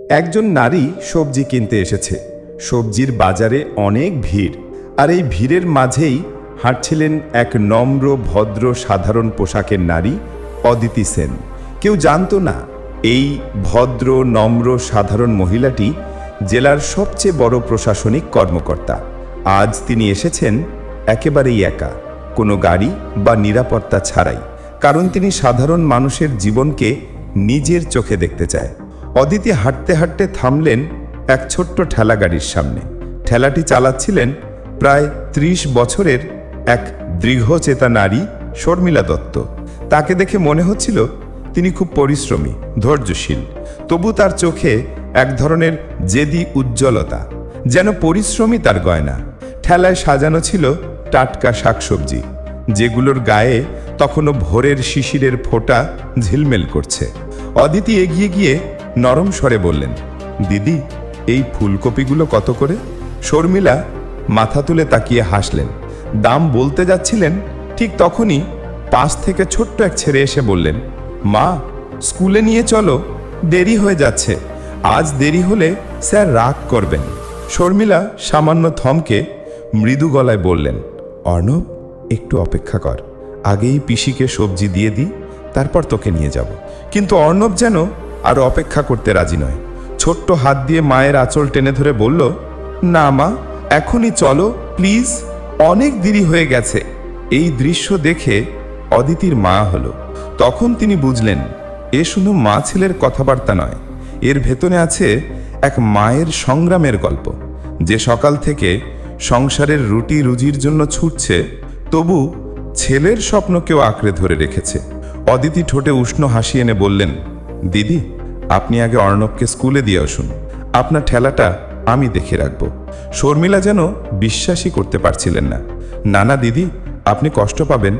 একজন নারী সবজি কিনতে এসেছে। সবজির বাজারে অনেক ভিড়। আর এই ভিড়ের মাঝেই হাঁটছিলেন এক নম্র, ভদ্র, সাধারণ পোশাকের নারী অদিতি সেন। কেউ জানতো না, এই ভদ্র, নম্র, সাধারণ মহিলাটি জেলার সবচেয়ে বড় প্রশাসনিক কর্মকর্তা। আজ তিনি এসেছেন একেবারেই একা, কোনো গাড়ি বা নিরাপত্তা ছাড়াই। কারণ তিনি সাধারণ মানুষের জীবনকে নিজের চোখে দেখতে চায়। অদিতি হাঁটতে হাঁটতে থামলেন এক ছোট্ট ঠেলা গাড়ির সামনে। ঠেলাটি চালাচ্ছিলেন প্রায় ত্রিশ বছরের এক দৃঢ়চেতা নারী শর্মিলা দত্ত। তাকে দেখে মনে হচ্ছিল তিনি খুব পরিশ্রমী, ধৈর্যশীল। তবু তার চোখে এক ধরনের জেদি উজ্জ্বলতা, যেন পরিশ্রমী তার গয়না। ঠেলায় সাজানো ছিল টাটকা শাকসবজি, যেগুলোর গায়ে তখনও ভোরের শিশিরের ফোঁটা ঝিলমেল করছে। অদিতি এগিয়ে গিয়ে নরম স্বরে বললেন, দিদি, এই ফুলকপিগুলো কত করে? শর্মিলা মাথা তুলে তাকিয়ে হাসলেন। দাম বলতে যাচ্ছিলেন ঠিক তখনই পাশ থেকে ছোট্ট এক ছেড়ে এসে বললেন, মা, স্কুলে নিয়ে চলো, দেরি হয়ে যাচ্ছে। আজ দেরি হলে স্যার রাগ করবেন। শর্মিলা সামান্য থমকে মৃদু গলায় বললেন, অর্ণব, একটু অপেক্ষা কর। আগেই পিসিকে সবজি দিয়ে দিই, তারপর তোকে নিয়ে যাব। কিন্তু অর্ণব যেন আর অপেক্ষা করতে রাজি নয়। ছোট্ট হাত দিয়ে মায়ের আঁচল টেনে ধরে বলল, না মা, এখনই চলো, প্লিজ। অনেক দেরি হয়ে গেছে। এই দৃশ্য দেখে অদিতির মা হলো। তখন তিনি বুঝলেন, এ শুধু মা ছেলের কথাবার্তা নয়, এর ভেতরে আছে এক মায়ের সংগ্রামের গল্প। যে সকাল থেকে সংসারের রুটি রুজির জন্য ছুটছে, তবু ছেলের স্বপ্নকেও আঁকড়ে ধরে রেখেছে। অদিতি ঠোঁটে উষ্ণ হাসি এনে বললেন, দিদি আপনি আগে অর্ণবকে স্কুলে দিয়ে আসুন। আপনার ঠেলাটা আমি দেখে রাখব। শর্মিলা যেন বিশ্বাসই করতে পারছিলেন না। নানা দিদি, আপনি কষ্ট পাবেন।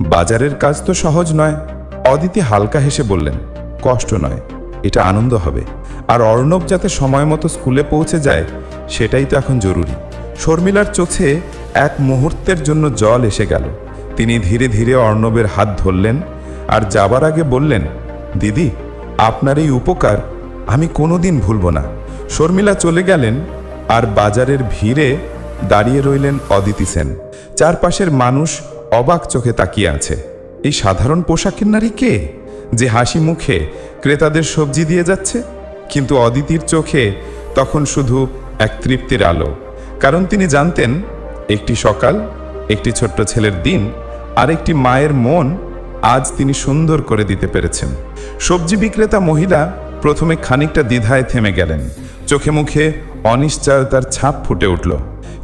বাজারের কাজ তো সহজ নয়। অদিতি হালকা হেসে বললেন, কষ্ট নয়, এটা আনন্দ হবে। আর অর্ণব যাতে সময় মতো স্কুলে পৌঁছে যায়, সেটাই তো এখন জরুরি। শর্মিলার চোখে এক মুহূর্তের জন্য জল এসে গেল। তিনি ধীরে ধীরে অর্ণবের হাত ধরলেন আর যাবার আগে বললেন, দিদি আপনার এই উপকার আমি কোনোদিন ভুলব না। শর্মিলা চলে গেলেন আর বাজারের ভিড়ে দাঁড়িয়ে রইলেন অদিতি সেন। চারপাশের মানুষ অবাক চোখে তাকিয়ে আছে। এই সাধারণ পোশাকের নারী কে? যে হাসি মুখে ক্রেতাদের সবজি দিয়ে যাচ্ছে। কিন্তু অদিতির চোখে তখন শুধু এক তৃপ্তির আলো। কারণ তিনি জানতেন, একটি সকাল, একটি ছোট্ট ছেলের দিন আর একটি মায়ের মন আজ তিনি সুন্দর করে দিতে পেরেছেন। সবজি বিক্রেতা মহিলা প্রথমে খানিকটা দ্বিধায় থেমে গেলেন। চোখে মুখে অনিশ্চয়তার ছাপ ফুটে উঠল।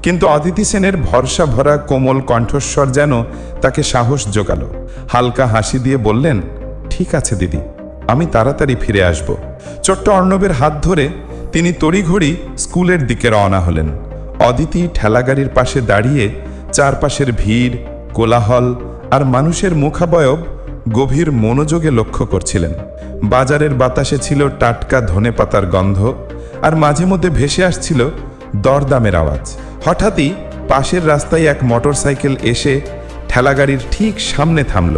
কিন্তু অদিতি সেনের ভরসা ভরা কোমল কণ্ঠস্বর যেন তাকে সাহস জোগালো। হালকা হাসি দিয়ে বললেন, ঠিক আছে দিদি, আমি তাড়াতাড়ি ফিরে আসব। ছোট্ট অর্ণবের হাত ধরে তিনি তড়িঘড়ি স্কুলের দিকে রওনা হলেন। অদিতি ঠেলাগাড়ির পাশে দাঁড়িয়ে চারপাশের ভিড়, কোলাহল আর মানুষের মুখাবয়ব গভীর মনোযোগে লক্ষ্য করছিলেন। বাজারের বাতাসে ছিল টাটকা ধনে পাতার গন্ধ, আর মাঝে মধ্যে ভেসে আসছিল দরদামের আওয়াজ। হঠাৎই পাশের রাস্তায় এক মোটরসাইকেল এসে ঠেলাগাড়ির ঠিক সামনে থামল।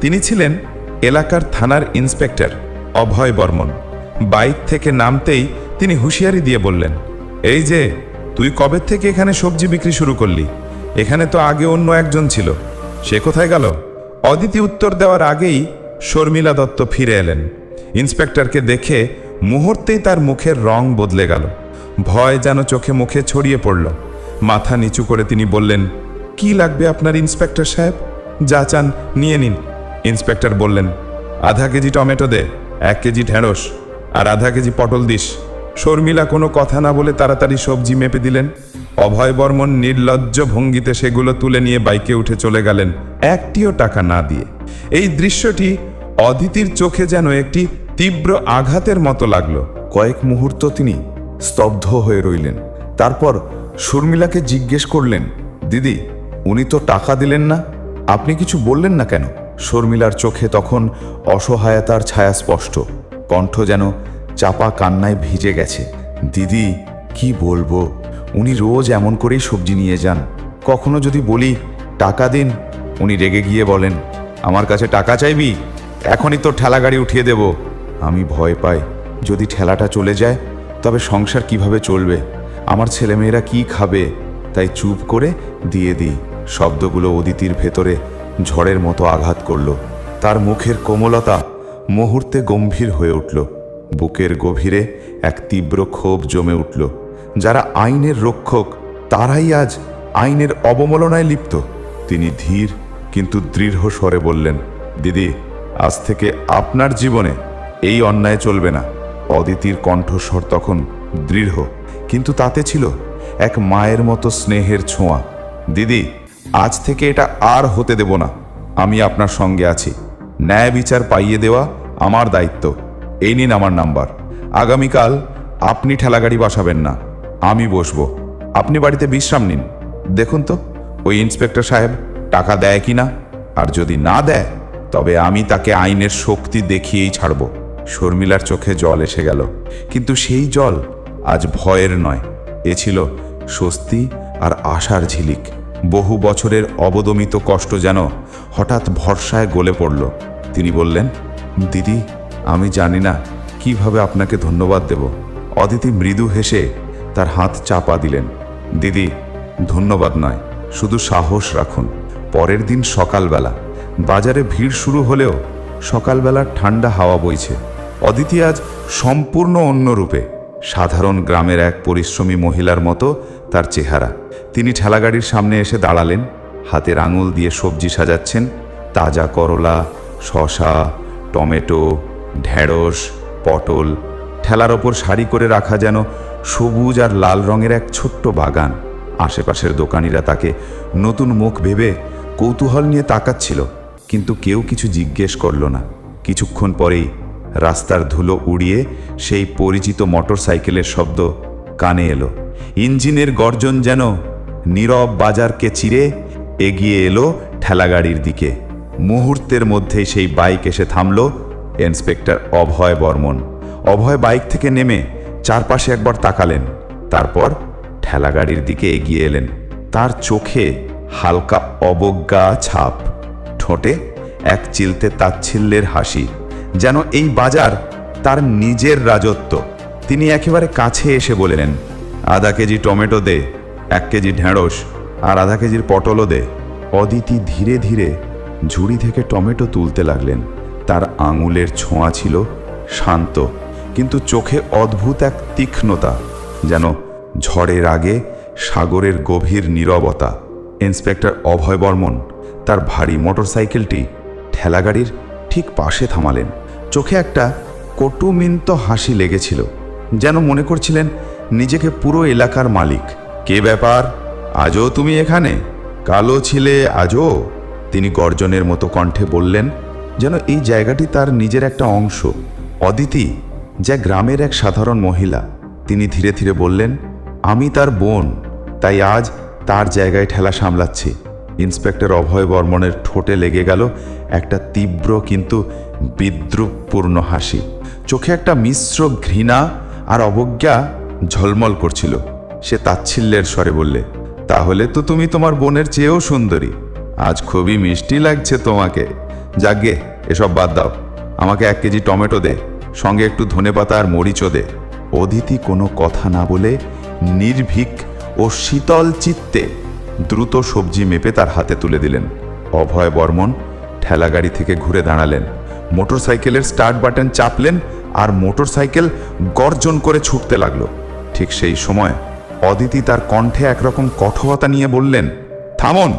তিনি ছিলেন এলাকার থানার ইন্সপেক্টর অভয় বর্মন। বাইক থেকে নামতেই তিনি হুঁশিয়ারি দিয়ে বললেন, এই যে, তুই কবে থেকে এখানে সবজি বিক্রি শুরু করলি? এখানে তো আগে অন্য একজন ছিল। সে কোথায় গেল? অদিতি উত্তর দেওয়ার আগেই শর্মিলা দত্ত ফিরে এলেন। ইন্সপেক্টরকে দেখে মুহূর্তেই তার মুখের রং বদলে গেল। ভয় যেন চোখে মুখে ছড়িয়ে পড়ল। মাথা নিচু করে তিনি বললেন, কি লাগবে আপনার ইন্সপেক্টর সাহেব? যা চান, নিয়ে নিন। ইন্সপেক্টর বললেন, আধা কেজি টমেটো দে, এক কেজি ঢেঁড়স আর আধা কেজি পটল দিস। শর্মিলা কোনো কথা না বলে তাড়াতাড়ি সবজি মেপে দিলেন। অভয় বর্মন নির্লজ্জ ভঙ্গিতে সেগুলো তুলে নিয়ে বাইকে উঠে চলে গেলেন একটিও টাকা না দিয়ে। এই দৃশ্যটি অদিতির চোখে যেন একটি তীব্র আঘাতের মতো লাগল। কয়েক মুহূর্ত তিনি স্তব্ধ হয়ে রইলেন। তারপর শর্মিলাকে জিজ্ঞেস করলেন, দিদি, উনি তো টাকা দিলেন না। আপনি কিছু বললেন না কেন? শর্মিলার চোখে তখন অসহায়তার ছায়া স্পষ্ট। কণ্ঠ যেন চাপা কান্নায় ভিজে গেছে। দিদি, কি বলব? উনি রোজ এমন করেই সবজি নিয়ে যান। কখনো যদি বলি, টাকা দিন, উনি রেগে গিয়ে বলেন, আমার কাছে টাকা চাইবি? এখনই তো ঠেলা গাড়ি উঠিয়ে দেব। আমি ভয় পাই, যদি ঠেলাটা চলে যায়, তবে সংসার কীভাবে চলবে? আমার ছেলেমেয়েরা কি খাবে? তাই চুপ করে দিয়ে দিই, শব্দগুলো অদিতির ভেতরে ঝড়ের মতো আঘাত করল। তার মুখের কোমলতা মুহূর্তে গম্ভীর হয়ে উঠল। বুকের গভীরে এক তীব্র ক্ষোভ জমে উঠল। যারা আইনের রক্ষক, তারাই আজ আইনের অবমলনায় লিপ্ত। তিনি ধীর কিন্তু দৃঢ় স্বরে বললেন, দিদি, আজ থেকে আপনার জীবনে এই অন্যায় চলবে না। অদিতির কণ্ঠস্বর তখন দৃঢ়, কিন্তু তাতে ছিল এক মায়ের মতো স্নেহের ছোঁয়া। দিদি, আজ থেকে এটা আর হতে দেব না। আমি আপনার সঙ্গে আছি। ন্যায় বিচার পাইয়ে দেওয়া আমার দায়িত্ব। এই নিন আমার নাম্বার। আগামীকাল আপনি ঠেলাগাড়ি বসাবেন না। আমি বসবো। আপনি বাড়িতে বিশ্রাম নিন। দেখুন তো, ওই ইন্সপেক্টর সাহেব টাকা দেয় কি না? আর যদি না দেয়, তবে আমি তাকে আইনের শক্তি দেখিয়েই ছাড়ব। শর্মিলার চোখে জল এসে গেল। কিন্তু সেই জল আজ ভয়ের নয়। এ ছিল স্বস্তি আর আশার ঝিলিক। বহু বছরের অবদমিত কষ্ট যেন হঠাৎ ভরসায় গলে পড়ল। তিনি বললেন, দিদি, আমি জানি না কীভাবে আপনাকে ধন্যবাদ দেব। অদিতি মৃদু হেসে তার হাত চাপা দিলেন। দিদি, ধন্যবাদ নয়, শুধু সাহস রাখুন। পরের দিন সকালবেলা, বাজারে ভিড় শুরু হলেও সকালবেলা ঠান্ডা হাওয়া বইছে। অদিতি আজ সম্পূর্ণ অন্য রূপে, সাধারণ গ্রামের এক পরিশ্রমী মহিলার মতো তার চেহারা। তিনি ঠেলাগাড়ির সামনে এসে দাঁড়ালেন হাতের আঙুল দিয়ে সবজি সাজাচ্ছেন, তাজা করলা শশা টমেটো, ঢেঁড়স, পটল, ঠেলার ওপর সারি করে রাখা যেন সবুজ আর লাল রঙের এক ছোট্ট বাগান। আশেপাশের দোকানিরা তাকে নতুন মুখ ভেবে কৌতূহল নিয়ে তাকাচ্ছিল, কিন্তু কেউ কিছু জিজ্ঞেস করল না। কিছুক্ষণ পরেই রাস্তার ধুলো উড়িয়ে সেই পরিচিত মোটর সাইকেলের শব্দ কানে এলো। ইঞ্জিনের গর্জন যেন নীরব বাজারকে চিরে এগিয়ে এলো ঠেলাগাড়ির দিকে। মুহূর্তের মধ্যেই সেই বাইক এসে থামল ইন্সপেক্টর অভয় বর্মন। অভয় বাইক থেকে নেমে চারপাশে একবার তাকালেন, তারপর ঠেলাগাড়ির দিকে এগিয়ে এলেন। তার চোখে হালকা অবজ্ঞা ছাপ, ঠোঁটে এক চিলতে তাচ্ছিল্যের হাসি, যেন এই বাজার তার নিজের রাজত্ব। তিনি একেবারে কাছে এসে বললেন, আধা কেজি টমেটো দে, এক কেজি ঢেঁড়স, আর আধা কেজির পটলও দে। অদিতি ধীরে ধীরে ঝুড়ি থেকে টমেটো তুলতে লাগলেন। তার আঙুলের ছোঁয়া ছিল শান্ত। কিন্তু চোখে অদ্ভুত এক তীক্ষ্ণতা, যেন ঝড়ের আগে সাগরের গভীর নীরবতা। ইন্সপেক্টর অভয় বর্মন তার ভারী মোটরসাইকেলটি ঠেলাগাড়ির ঠিক পাশে থামালেন। চোখে একটা কটুমিন্ত হাসি লেগেছিল, যেন মনে করছিলেন, নিজেকে পুরো এলাকার মালিক। কে ব্যাপার? আজও তুমি এখানে? কালো ছিলে আজও? তিনি গর্জনের মতো কণ্ঠে বললেন, যেন এই জায়গাটি তার নিজের একটা অংশ, অদিতি। যা গ্রামের এক সাধারণ মহিলা। তিনি ধীরে ধীরে বললেন, আমি তার বোন, তাই আজ তার জায়গায় ঠেলা সামলাচ্ছি। ইন্সপেক্টর অভয় বর্মনের ঠোঁটে লেগে গেল একটা তীব্র কিন্তু বিদ্রুপপূর্ণ হাসি। চোখে একটা মিশ্র ঘৃণা আর অবজ্ঞা ঝলমল করছিল। সে তাচ্ছিল্যের স্বরে বললে, তাহলে তো তুমি তোমার বোনের চেয়েও সুন্দরী। আজ খুবই মিষ্টি লাগছে তোমাকে। যাগে এসব বাদ দাও। আমাকে এক কেজি টমেটো দে। সঙ্গে একটু ধনেপাতা আর মরিচও দে অদিতি কোনো কথা না বলে নির্ভীক ও শীতল চিত্তে দ্রুত সবজি মেপে তার হাতে তুলে দিলেন। অভয় বর্মন ঠেলাগাড়ি থেকে ঘুরে দাঁড়ালেন। মোটরসাইকেলের স্টার্ট বাটন চাপলেন আর মোটরসাইকেল গর্জন করে ছুটতে লাগল। ঠিক সেই সময় অদিতি তার কণ্ঠে একরকম কঠোরতা নিয়ে বললেন, থামন!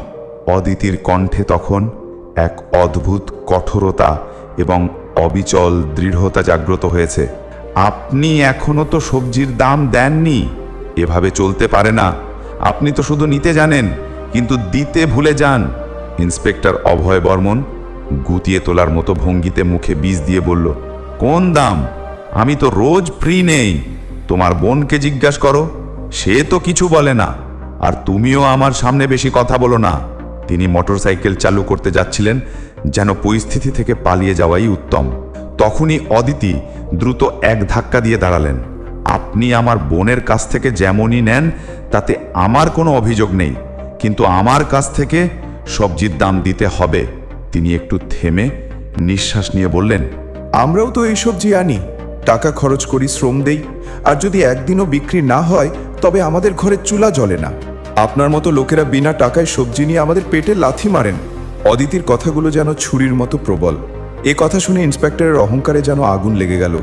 অদিতির কণ্ঠে তখন এক অদ্ভুত কঠোরতা এবং অবিচল দৃঢ়তা জাগ্রত হয়েছে। আপনি এখনও তো সবজির দাম দেননি। এভাবে চলতে পারে না। আপনি তো শুধু নিতে জানেন, কিন্তু দিতে ভুলে যান। ইন্সপেক্টর অভয় বর্মন গুতিয়ে তোলার মতো ভঙ্গিতে মুখে বীজ দিয়ে বলল, কোন দাম? আমি তো রোজ ফ্রি নেই। তোমার বোনকে জিজ্ঞাসা করো, সে তো কিছু বলে না। আর তুমিও আমার সামনে বেশি কথা বলো না। তিনি মোটরসাইকেল চালু করতে যাচ্ছিলেন যেন পরিস্থিতি থেকে পালিয়ে যাওয়াই উত্তম। তখনই অদিতি দ্রুত এক ধাক্কা দিয়ে দাঁড়ালেন। আপনি আমার বোনের কাছ থেকে যেমনই নেন, তাতে আমার কোনো অভিযোগ নেই। কিন্তু আমার কাছ থেকে সবজির দাম দিতে হবে। তিনি একটু থেমে নিঃশ্বাস নিয়ে বললেন, আমরাও তো এই সবজি আনি। টাকা খরচ করি, শ্রম দেই। আর যদি একদিনও বিক্রি না হয়, তবে আমাদের ঘরে চুলা জ্বলে না। আপনার মতো লোকেরা বিনা টাকায় সবজি নিয়ে আমাদের পেটে লাথি মারেন। অদিতির কথাগুলো যেন ছুরির মতো প্রবল। এ কথা শুনে ইন্সপেক্টরের অহংকারে যেন আগুন লেগে গেল।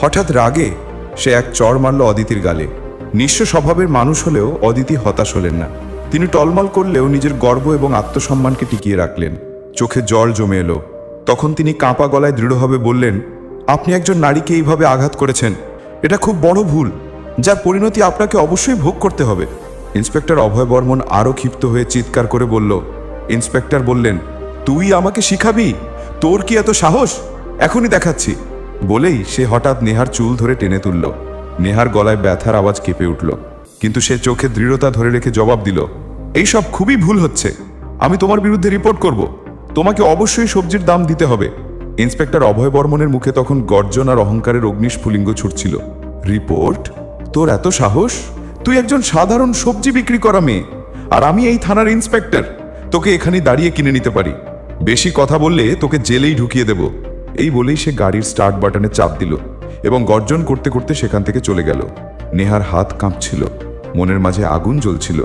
হঠাৎ রাগে সে এক চর মারল অদিতির গালে। নিঃস্ব স্বভাবের মানুষ হলেও অদিতি হতাশ হলেন না। তিনি টলমল করলেও নিজের গর্ব এবং আত্মসম্মানকে টিকিয়ে রাখলেন। চোখে জল জমে এলো। তখন তিনি কাঁপা গলায় দৃঢ়ভাবে বললেন, আপনি একজন নারীকে এইভাবে আঘাত করেছেন। এটা খুব বড় ভুল। যার পরিণতি আপনাকে অবশ্যই ভোগ করতে হবে। ইন্সপেক্টর অভয় বর্মন আরও ক্ষিপ্ত হয়ে চিৎকার করে বলল ইন্সপেক্টর বললেন, তুই আমাকে শিখাবি? তোর কি এত সাহস? এখনই দেখাচ্ছি। বলেই সে হঠাৎ নেহার চুল ধরে টেনে তুলল। নেহার গলায় ব্যথার আওয়াজ কেঁপে উঠল। কিন্তু সে চোখে দৃঢ়তা ধরে রেখে জবাব দিল এইসব খুবই ভুল হচ্ছে। আমি তোমার বিরুদ্ধে রিপোর্ট করব। তোমাকে অবশ্যই সবজির দাম দিতে হবে। ইন্সপেক্টর অভয় বর্মনের মুখে তখন গর্জন আর অহংকারের অগ্নিস্ফুলিঙ্গ ছুটছিল। রিপোর্ট? তোর এত সাহস? তুই একজন সাধারণ সবজি বিক্রি করা মেয়ে, আর আমি এই থানার ইন্সপেক্টর। তোকে এখানে দাঁড়িয়ে কিনে নিতে পারি। বেশি কথা বললে তোকে জেলেই ঢুকিয়ে দেব। এই বলেই সে গাড়ির স্টার্ট বাটনে চাপ দিল এবং গর্জন করতে করতে সেখান থেকে চলে গেল। নেহার হাত কাঁপছিল, মনের মাঝে আগুন জ্বলছিল।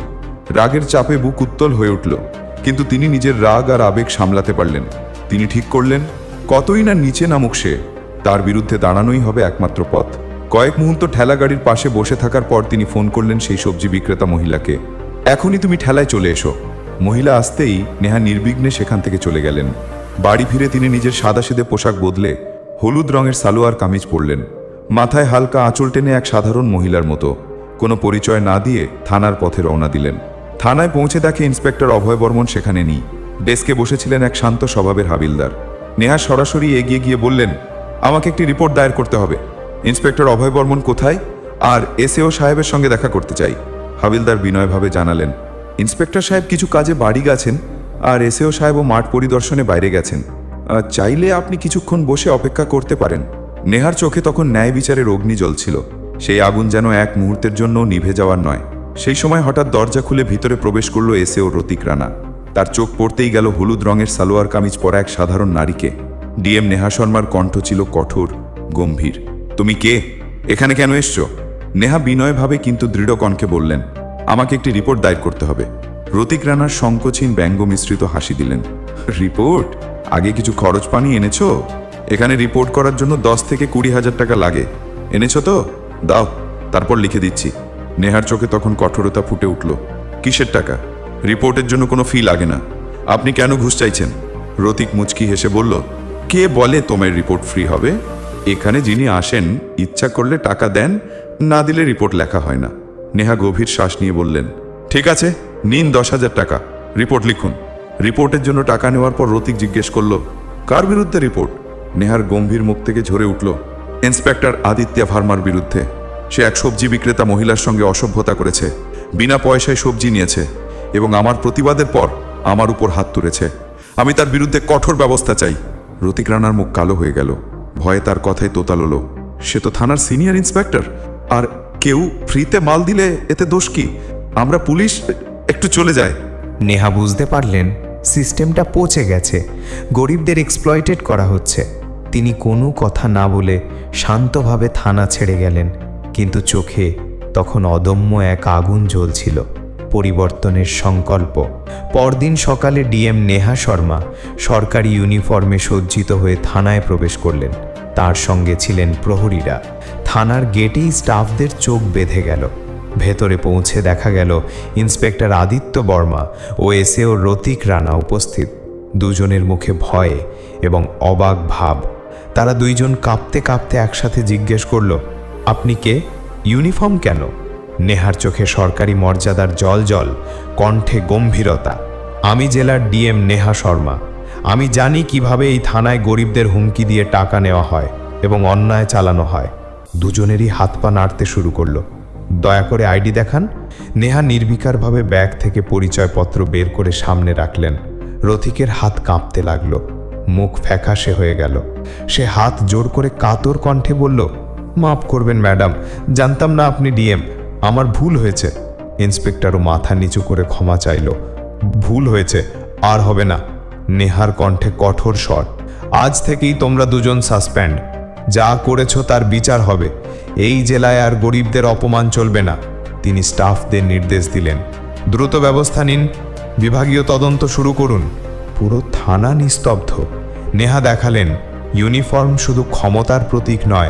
রাগের চাপে বুক উত্তল হয়ে উঠল, কিন্তু তিনি নিজের রাগ আর আবেগ সামলাতে পারলেন। তিনি ঠিক করলেন, কতই না নিচে নামুক সে, তার বিরুদ্ধে দাঁড়ানোই হবে একমাত্র পথ। কয়েক মুহূর্ত ঠেলা গাড়ির পাশে বসে থাকার পর তিনি ফোন করলেন সেই সবজি বিক্রেতা মহিলাকে। এখনই তুমি ঠেলায় চলে এসো। মহিলা আসতেই নেহা নির্বিঘ্নে সেখান থেকে চলে গেলেন। বাড়ি ফিরে তিনি নিজের সাদাসিদে পোশাক বদলে হলুদ রঙের সালোয়ার কামিজ পরলেন। মাথায় হালকা আঁচল টেনে এক সাধারণ মহিলার মতো। কোনো পরিচয় না দিয়ে থানার পথে রওনা দিলেন। থানায় পৌঁছে দেখে ইন্সপেক্টর অভয় বর্মন সেখানে নেই। ডেস্কে বসেছিলেন এক শান্ত স্বভাবের হাবিলদার। নেহা সরাসরি এগিয়ে গিয়ে বললেন, আমাকে একটি রিপোর্ট দায়ের করতে হবে। ইন্সপেক্টর অভয় বর্মন কোথায়? আর এসএও সাহেবের সঙ্গে দেখা করতে চাই। হাবিলদার বিনয়ভাবে জানালেন ইন্সপেক্টর সাহেব কিছু কাজে বাড়ি গেছেন আর এসএও সাহেবও মাঠ পরিদর্শনে বাইরে গেছেন। চাইলে আপনি কিছুক্ষণ বসে অপেক্ষা করতে পারেন। নেহার চোখে তখন ন্যায় বিচারের অগ্নি জ্বলছিল। সেই আগুন যেন এক মুহূর্তের জন্য নিভে যাওয়ার নয়। সেই সময় হঠাৎ দরজা খুলে ভিতরে প্রবেশ করল এসএও রতিক রানা। তার চোখ পড়তেই গেল হলুদ রঙের সালোয়ার কামিজ পরা এক সাধারণ নারীকে। ডিএম নেহা শর্মার কণ্ঠ ছিল কঠোর, গম্ভীর। তুমি কে? এখানে কেন এসছো? নেহা বিনয়ভাবে কিন্তু দৃঢ় কণ্ঠে বললেন আমাকে একটি রিপোর্ট দায়ের করতে হবে। রতিক রানার সংকোচীন ব্যঙ্গ মিশ্রিত হাসি দিলেন। রিপোর্ট? আগে কিছু খরচ পানি এনেছো? এখানে রিপোর্ট করার জন্য দশ থেকে কুড়ি হাজার টাকা লাগে। এনেছো তো? দাও, তারপর লিখে দিচ্ছি। নেহার চোখে তখন কঠোরতা ফুটে উঠল। কিসের টাকা? রিপোর্টের জন্য কোনো ফি লাগে না। আপনি কেন ঘুষ চাইছেন? রতিক মুচকি হেসে বলল, কে বলে তোমার রিপোর্ট ফ্রি হবে? এখানে যিনি আসেন, ইচ্ছা করলে টাকা দেন, না দিলে রিপোর্ট লেখা হয় না। নেহা গভীর শ্বাস নিয়ে বললেন, ঠিক আছে, নিন দশ হাজার টাকা। রিপোর্ট লিখুন। রিপোর্টের জন্য টাকা নেওয়ার পর রতিক জিজ্ঞেস করল, কার বিরুদ্ধে রিপোর্ট? নেহার গম্ভীর মুখ থেকে ঝরে উঠল, ইন্সপেক্টর আদিত্যা ভার্মার বিরুদ্ধে। সে এক সবজি বিক্রেতা মহিলার সঙ্গে অসভ্যতা করেছে, বিনা পয়সায় সবজি নিয়েছে এবং আমার প্রতিবাদের পর আমার উপর হাত তুলেছে। আমি তার বিরুদ্ধে কঠোর ব্যবস্থা চাই। রতিক রানার মুখ কালো হয়ে গেল, ভয়ে তার কথায় তোতাললো সে তো থানার সিনিয়র ইন্সপেক্টর, আর কেউ ফ্রিতে মাল দিলে এতে দোষ কি? আমরা পুলিশ একটু চলে যায় নেহা বুঝতে পারলেন, সিস্টেমটা পচে গেছে, গরিবদের এক্সপ্লয়েটেড করা হচ্ছে। তিনি কোনো কথা না বলে শান্তভাবে থানা ছেড়ে গেলেন, কিন্তু চোখে তখন অদম্য এক আগুন জ্বলছিল, পরিবর্তনের সংকল্প। পরদিন সকালে ডিএম নেহা শর্মা সরকারি ইউনিফর্মে সজ্জিত হয়ে থানায় প্রবেশ করলেন। তার সঙ্গে ছিলেন প্রহরীরা। থানার গেটেই স্টাফদের চোখ বেঁধে গেল। ভেতরে পৌঁছে দেখা গেল ইন্সপেক্টর আদিত্য বর্মা ও এসএও রতিক রানা উপস্থিত। দুজনের মুখে ভয় এবং অবাক ভাব। তারা দুইজন কাঁপতে কাঁপতে একসাথে জিজ্ঞেস করল, আপনি কে? ইউনিফর্ম কেন? নেহার চোখে সরকারি মর্যাদার জল জল, কণ্ঠে গম্ভীরতা। আমি জেলার ডিএম নেহা শর্মা। আমি জানি কীভাবে এই থানায় গরিবদের হুমকি দিয়ে টাকা নেওয়া হয় এবং অন্যায় চালানো হয়। দুজনেরই হাত পা নাড়তে শুরু করল। দয়া করে আইডি দেখান। নেহা নির্বিকারভাবে ব্যাগ থেকে পরিচয়পত্র বের করে সামনে রাখলেন। রথিকের হাত কাঁপতে লাগল। মুখ ফ্যাকাশে হয়ে গেল। সে হাত জোর করে কাতর কণ্ঠে বলল, মাফ করবেন ম্যাডাম, জানতাম না আপনি ডিএম। আমার ভুল হয়েছে। ইন্সপেক্টরও মাথা নিচু করে ক্ষমা চাইল। ভুল হয়েছে, আর হবে না। নেহার কণ্ঠে কঠোর স্বর, আজ থেকেই তোমরা দুজন সাসপেন্ড। যা করেছ তার বিচার হবে। এই জেলায় আর গরিবদের অপমান চলবে না। তিনি স্টাফদের নির্দেশ দিলেন। দ্রুত ব্যবস্থা নিন। বিভাগীয় তদন্ত শুরু করুন। পুরো থানা নিস্তব্ধ। নেহা দেখালেন, ইউনিফর্ম শুধু ক্ষমতার প্রতীক নয়,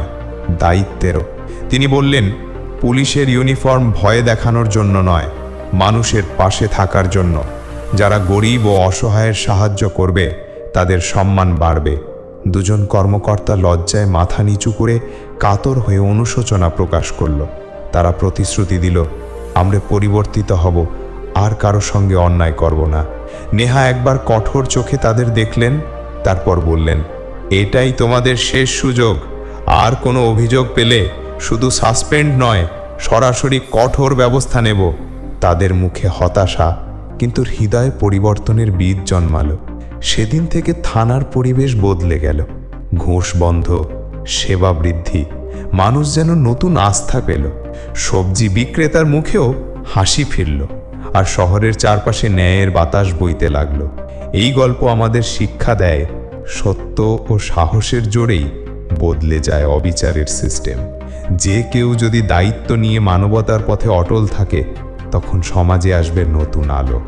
দায়িত্বেরও। তিনি বললেন, পুলিশের ইউনিফর্ম ভয়ে দেখানোর জন্য নয়, মানুষের পাশে থাকার জন্য। যারা গরিব ও অসহায়ের সাহায্য করবে, তাদের সম্মান বাড়বে। দুজন কর্মকর্তা লজ্জায় মাথা নিচু করে কাতর হয়ে অনুশোচনা প্রকাশ করল। তারা প্রতিশ্রুতি দিল, আমরা পরিবর্তিত হব, আর কারও সঙ্গে অন্যায় করব না। নেহা একবার কঠোর চোখে তাদের দেখলেন, তারপর বললেন, এটাই তোমাদের শেষ সুযোগ। আর কোনো অভিযোগ পেলে শুধু সাসপেন্ড নয়, সরাসরি কঠোর ব্যবস্থা নেব। তাদের মুখে হতাশা, কিন্তু হৃদয়ে পরিবর্তনের বীজ জন্মালো। সেদিন থেকে থানার পরিবেশ বদলে গেল। ঘুষ বন্ধ, সেবা বৃদ্ধি, মানুষ যেন নতুন আস্থা পেল। সবজি বিক্রেতার মুখেও হাসি ফিরল আর শহরের চারপাশে ন্যায়ের বাতাস বইতে লাগল। এই গল্প আমাদের শিক্ষা দেয়, সত্য ও সাহসের জোরেই বদলে যায় অবিচারের সিস্টেম। যে কেউ যদি দায়িত্ব নিয়ে মানবতার পথে অটল থাকে, তখন সমাজে আসবে নতুন আলো।